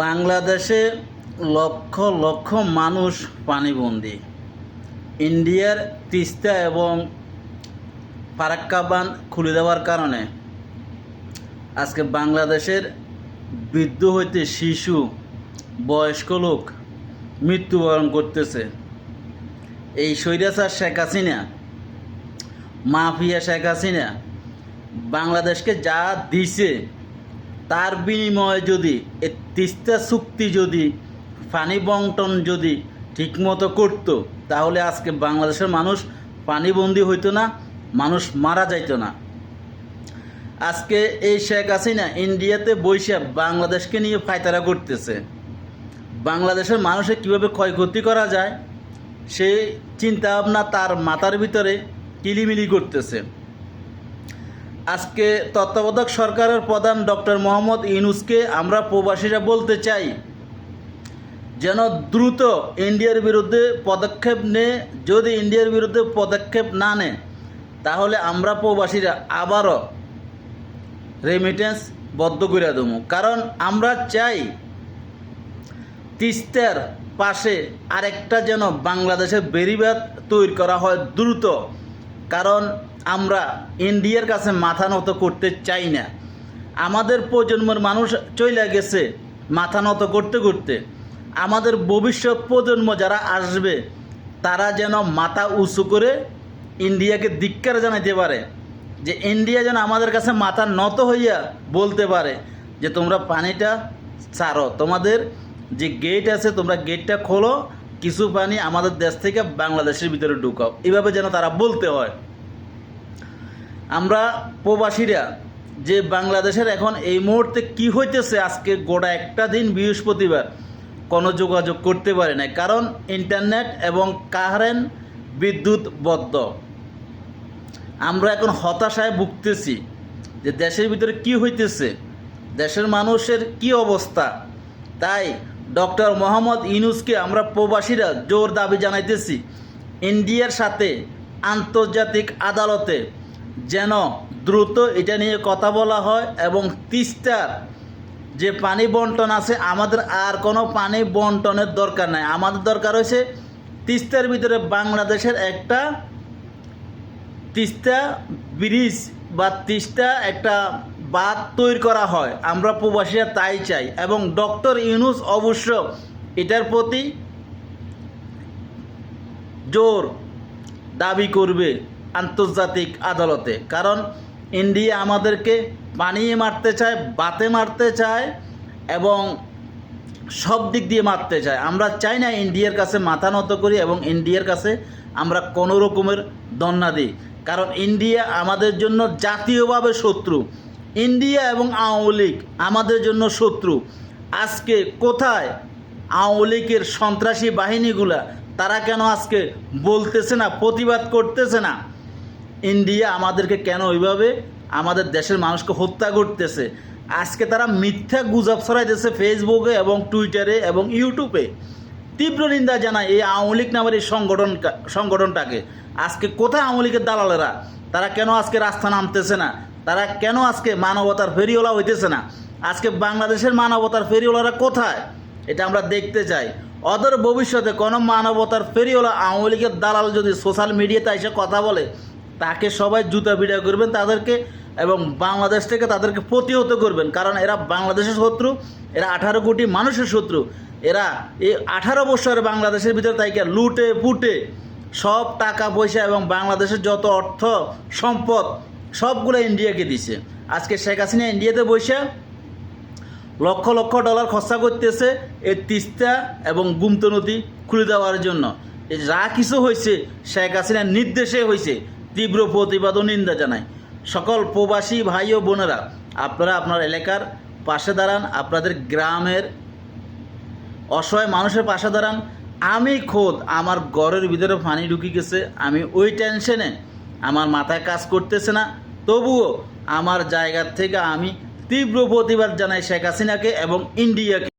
বাংলাদেশে লক্ষ লক্ষ মানুষ পানিবন্দী। ইন্ডিয়ার তিস্তা এবং ফারাক্কা বাঁধ খুলে দেওয়ার কারণে আজকে বাংলাদেশের বৃদ্ধ হইতে শিশু, বয়স্ক লোক মৃত্যুবরণ করতেছে। এই স্বৈরাচার শেখ হাসিনা, মাফিয়া শেখ হাসিনা বাংলাদেশকে যা দিছে তার বিনিময়ে যদি, এ তিস্তা চুক্তি যদি, পানি বন্টন যদি ঠিকমতো করত, তাহলে আজকে বাংলাদেশের মানুষ পানিবন্দি হইতো না, মানুষ মারা যাইত না। আজকে এই শেখ হাসিনা ইন্ডিয়াতে বৈশা বাংলাদেশকে নিয়ে ফায়তারা করতেছে। বাংলাদেশের মানুষের কীভাবে ক্ষয়ক্ষতি করা যায়, সেই চিন্তা ভাবনা তার মাথার ভিতরে কিলিমিলি করতেছে। আজকে তত্ত্বাবধায়ক সরকারের প্রধান ডক্টর মোহাম্মদ ইউনুসকে আমরা প্রবাসীরা বলতে চাই, যেন দ্রুত ইন্ডিয়ার বিরুদ্ধে পদক্ষেপ নে। যদি ইন্ডিয়ার বিরুদ্ধে পদক্ষেপ না নেয় তাহলে আমরা প্রবাসীরা আবারও রেমিটেন্স বদ্ধ করে দেবো। কারণ আমরা চাই তিস্তার পাশে আরেকটা যেন বাংলাদেশের বেরিবাদ তৈরি করা হয় দ্রুত। কারণ আমরা ইন্ডিয়ার কাছে মাথা নত করতে চাই না। আমাদের প্রজন্মের মানুষ চলে গেছে মাথা নত করতে করতে। আমাদের ভবিষ্যৎ প্রজন্ম যারা আসবে, তারা যেন মাথা উঁচু করে ইন্ডিয়াকে ধিক্কার জানাইতে পারে, যে ইন্ডিয়া যেন আমাদের কাছে মাথা নত হইয়া বলতে পারে যে, তোমরা পানিটা ছাড়ো। তোমাদের যে গেট আছে, তোমরা গেটটা খোলো। কিছু পানি আমাদের দেশ থেকে বাংলাদেশের ভিতরে ঢুকাও। এভাবে যেন তারা বলতে হয়। আমরা প্রবাসীরা যে বাংলাদেশের এখন এই মুহূর্তে কি হইতেছে, আজকে গোটা একটা দিন বৃহস্পতিবার, কোনো যোগাযোগ করতে পারে না কারণ ইন্টারনেট এবং কারেন্ট বিদ্যুৎ বদ্ধ। আমরা এখন হতাশায় ভুগতেছি যে দেশের ভিতরে কি হইতেছে, দেশের মানুষের কি অবস্থা। তাই ডক্টর মোহাম্মদ ইউনুসকে আমরা প্রবাসীরা জোর দাবি জানাইতেছি, ইন্ডিয়ার সাথে আন্তর্জাতিক আদালতে যেন দ্রুত এটা নিয়ে কথা বলা হয় এবং তিস্তার যে পানি বন্টন আছে, আমাদের আর কোনো পানি বন্টনের দরকার নাই। আমাদের দরকার হয়েছে তিস্তার ভিতরে বাংলাদেশের একটা তিস্তা ব্রিজ বা তিস্তা একটা বাঁধ তৈরি করা হয়। আমরা প্রবাসীরা তাই চাই এবং ডক্টর ইউনুস অবশ্য এটার প্রতি জোর দাবি করবে। আন্তর্জাতিক আদালতে। কারণ ইন্ডিয়া আমাদেরকে পানিয়ে মারতে চায়, বাতে মারতে চায় এবং সব দিক দিয়ে মারতে চায়। আমরা চাই না ইন্ডিয়ার কাছে মাথা নত করি এবং ইন্ডিয়ার কাছে আমরা কোনো রকমের দন্না দিই। কারণ ইন্ডিয়া আমাদের জন্য জাতীয়ভাবে শত্রু। ইন্ডিয়া এবং আওয়ামী লীগ আমাদের জন্য শত্রু। আজকে কোথায় আওয়ামী লীগের সন্ত্রাসী বাহিনীগুলা, তারা কেন আজকে বলতেছে না, প্রতিবাদ করতেছে না? ইন্ডিয়া আমাদেরকে কেন ওইভাবে আমাদের দেশের মানুষকে হত্যা করতেছে? আজকে তারা মিথ্যা গুজব ছড়াইতেছে ফেসবুকে এবং টুইটারে এবং ইউটিউবে তীব্র নিন্দা জানায় এই আওয়ামী লীগ নামের এই সংগঠন সংগঠনটাকে। আজকে কোথায় আওয়ামী লীগের দালালেরা? তারা কেন আজকে রাস্তা নামতেছে না? তারা কেন আজকে মানবতার ফেরিওয়ালা হইতেছে না? আজকে বাংলাদেশের মানবতার ফেরিওয়ালারা কোথায়? এটা আমরা দেখতে চাই। অদর ভবিষ্যতে কোনো মানবতার ফেরিওয়ালা আওয়ামী লীগের দালাল যদি সোশ্যাল মিডিয়াতে এসে কথা বলে তাকে সবাই জুতা ভিডিও করবেন তাদেরকে এবং বাংলাদেশ থেকে তাদেরকে প্রতিহত করবেন। কারণ এরা বাংলাদেশের শত্রু, এরা আঠারো কোটি মানুষের শত্রু। এরা এই আঠারো বছর বাংলাদেশের ভিতরে তাইকে লুটে, পুটে সব টাকা, পয়সা এবং বাংলাদেশের যত অর্থ, সম্পদ সবগুলো ইন্ডিয়াকে দিছে। আজকে শেখ হাসিনা ইন্ডিয়াতে বসে লক্ষ লক্ষ ডলার খরচা করতেছে এই তিস্তা এবং গুমতো নদী খুলে দেওয়ার জন্য। যা কিছু হয়েছে, শেখ হাসিনার নির্দেশে হয়েছে। তীব্র প্রতিবাদ ও নিন্দা জানায়। সকল প্রবাসী ভাই ও বোনেরা, আপনারা আপনার এলাকার পাশে দাঁড়ান, আপনাদের গ্রামের অসহায় মানুষের পাশে দাঁড়ান। আমি খোদ আমার ঘরের ভিতরে পানি ঢুকে গেছে, আমি ওই টেনশনে আমার মাথায় কাজ করতেছে না। তবুও আমার জায়গার থেকে আমি তীব্র প্রতিবাদ জানাই শেখ হাসিনাকে এবং ইন্ডিয়াকে।